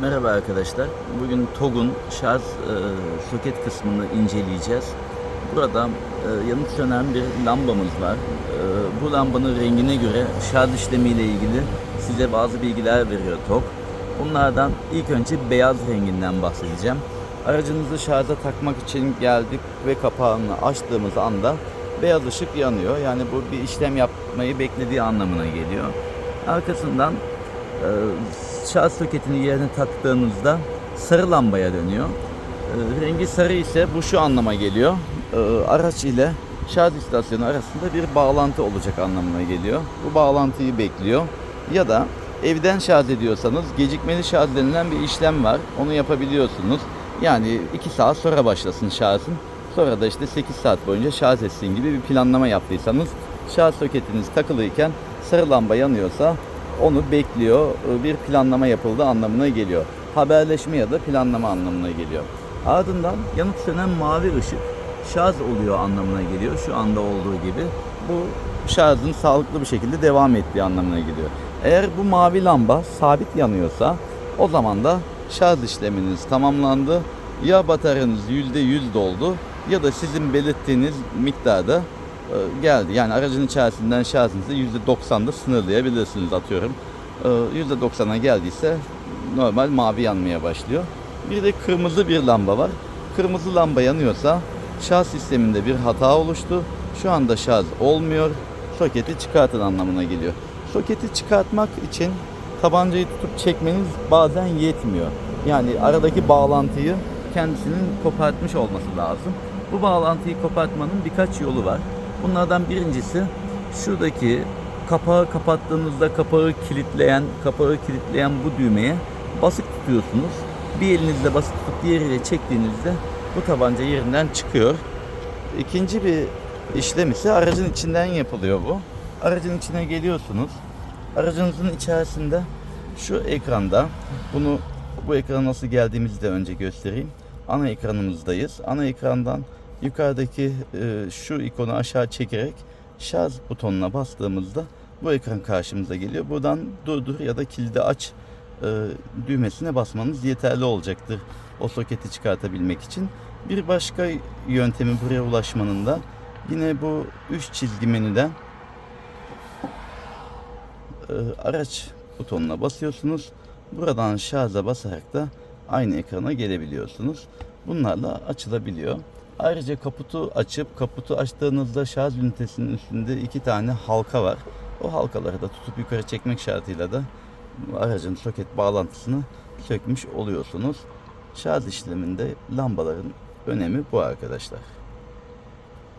Merhaba arkadaşlar. Bugün TOG'un şarj e, soket kısmını inceleyeceğiz. Burada e, yanıp sönen bir lambamız var. E, bu lambanın rengine göre şarj işlemiyle ilgili size bazı bilgiler veriyor TOG. Bunlardan ilk önce beyaz renginden bahsedeceğim. Aracınızı şarja takmak için geldik ve kapağını açtığımız anda beyaz ışık yanıyor. Yani bu bir işlem yapmayı beklediği anlamına geliyor. Arkasından şarj soketini yerine taktığınızda sarı lambaya dönüyor. E, rengi sarı ise bu şu anlama geliyor. E, araç ile şarj istasyonu arasında bir bağlantı olacak anlamına geliyor. Bu bağlantıyı bekliyor. Ya da evden şarj ediyorsanız gecikmeli şarj denilen bir işlem var. Onu yapabiliyorsunuz. Yani 2 saat sonra başlasın şarjın. Sonra da işte 8 saat boyunca şarj etsin gibi bir planlama yaptıysanız şarj soketiniz takılıyken sarı lamba yanıyorsa onu bekliyor. e, Bir planlama yapıldı anlamına geliyor. Haberleşme ya da planlama anlamına geliyor. Ardından yanıp sönen mavi ışık şarj oluyor anlamına geliyor. Şu anda olduğu gibi. Bu şarjın sağlıklı bir şekilde devam ettiği anlamına geliyor. Eğer bu mavi lamba sabit yanıyorsa o zaman da şarj işleminiz tamamlandı. Ya bataryanız %100 doldu ya da sizin belirttiğiniz miktarda geldi. Yani aracın içerisinden şarjınızı %90'da sınırlayabilirsiniz atıyorum. E, %90'a geldiyse normal mavi yanmaya başlıyor. Bir de kırmızı bir lamba var. Kırmızı lamba yanıyorsa şarj sisteminde bir hata oluştu. Şu anda şarj olmuyor. Soketi çıkartın anlamına geliyor. Soketi çıkartmak için tabancayı tutup çekmeniz bazen yetmiyor. Yani aradaki bağlantıyı kendisinin kopartmış olması lazım. Bu bağlantıyı kopartmanın birkaç yolu var. Bunlardan birincisi şuradaki kapağı kapattığınızda kapağı kilitleyen, kapağı kilitleyen bu düğmeye basık tutuyorsunuz. Bir elinizle basık tutup diğeriyle çektiğinizde bu tabanca yerinden çıkıyor. İkinci bir işlem ise aracın içinden yapılıyor bu. Aracın içine geliyorsunuz. Aracınızın içerisinde şu ekranda bunu bu ekrana nasıl geldiğimizi de önce göstereyim. Ana ekranımızdayız. Ana ekrandan yukarıdaki e, şu ikonu aşağı çekerek şarj butonuna bastığımızda bu ekran karşımıza geliyor. Buradan durdur ya da kilidi aç e, düğmesine basmanız yeterli olacaktır o soketi çıkartabilmek için. Bir başka yöntemi buraya ulaşmanın da yine bu üç çizgi menüden e, araç butonuna basıyorsunuz. Buradan şarja basarak da aynı ekrana gelebiliyorsunuz. Bunlarla açılabiliyor. Ayrıca kaputu açıp kaputu açtığınızda şarj ünitesinin üstünde iki tane halka var. O halkaları da tutup yukarı çekmek şartıyla da aracın soket bağlantısını sökmüş oluyorsunuz. Şarj işleminde lambaların önemi bu arkadaşlar.